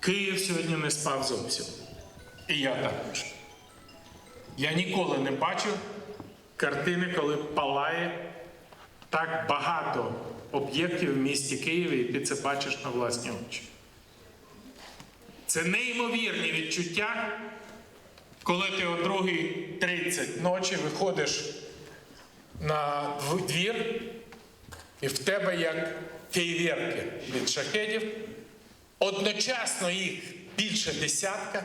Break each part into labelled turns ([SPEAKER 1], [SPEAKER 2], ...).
[SPEAKER 1] Київ сьогодні не спав зовсім. І я також. Я ніколи не бачив картини, коли палає так багато об'єктів в місті Києві, і ти це бачиш на власні очі. Це неймовірні відчуття, коли ти о 2.30 ночі виходиш на двір, і в тебе як фейверки від шахедів. Одночасно їх більше десятка,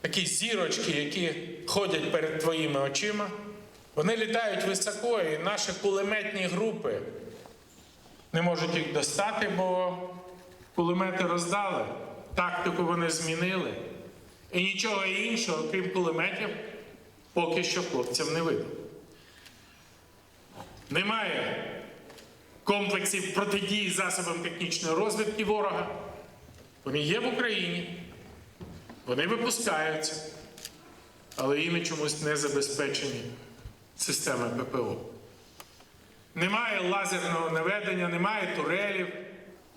[SPEAKER 1] такі зірочки, які ходять перед твоїми очима. Вони літають високо, і наші кулеметні групи не можуть їх достати, бо кулемети роздали, тактику вони змінили. І нічого іншого, крім кулеметів, поки що хлопцям не видно. Немає комплексів протидії засобам технічної розвідки ворога. Вони є в Україні, вони випускаються, але іми чомусь не забезпечені системи ППО. Немає лазерного наведення, немає турелів.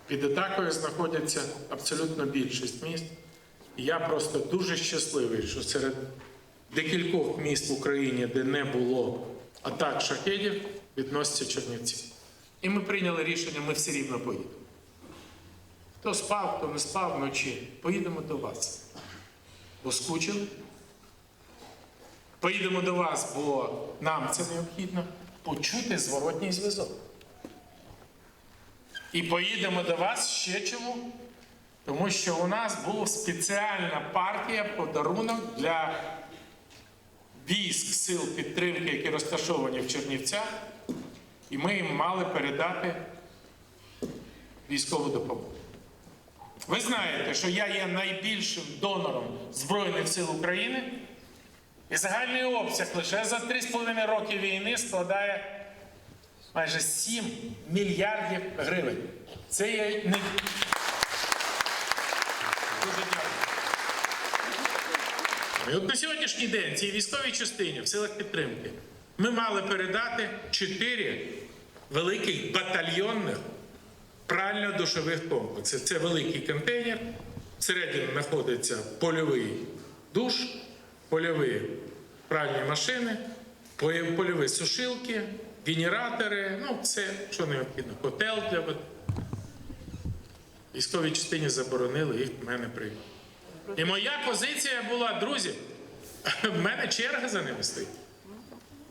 [SPEAKER 1] Під атакою знаходяться абсолютно більшість міст. І я просто дуже щасливий, що серед декількох міст в Україні, де не було атак шахедів, відносяться Чернівці. І ми прийняли рішення, ми все рівно поїдемо. Хто спав, хто не спав вночі, поїдемо до вас. Бо скучили. Поїдемо до вас, бо нам це необхідно почути зворотній зв'язок. І поїдемо до вас ще чому? Тому що у нас була спеціальна партія подарунок для військ сил підтримки, які розташовані в Чернівцях, і ми їм мали передати військову допомогу. Ви знаєте, що я є найбільшим донором Збройних сил України, і загальний обсяг лише за 3,5 роки війни складає майже 7 мільярдів гривень. Це є не. Дуже дякую. І от на сьогоднішній день цій військовій частині в силах підтримки ми мали передати 4 великих батальйонних прально-душових комплекси. Це великий контейнер. Всередині знаходиться польовий душ, польові пральні машини, польові сушилки, генератори, ну все, що необхідно, котел для води. Військовій частині заборонили, їх в мене прийняли. І моя позиція була, друзі, в мене черга за ними стоїть.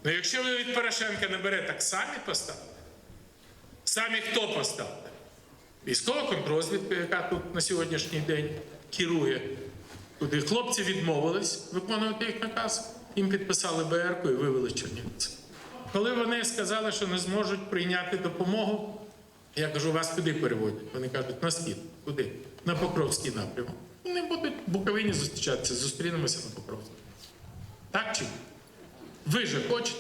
[SPEAKER 1] Ну якщо ви від Порошенка не берете, так самі поставте. Самі хто поставте? Військова контрозвідка, яка тут на сьогоднішній день керує. Туди хлопці відмовились виконувати їх наказ, їм підписали БРК і вивели Чернівці. Коли вони сказали, що не зможуть прийняти допомогу, я кажу, вас куди переводять? Вони кажуть, на схід. Куди? На Покровський напрямок. Вони будуть в Буковині зустрічатися, зустрінемося на Покровському. Так чи? Ви же хочете?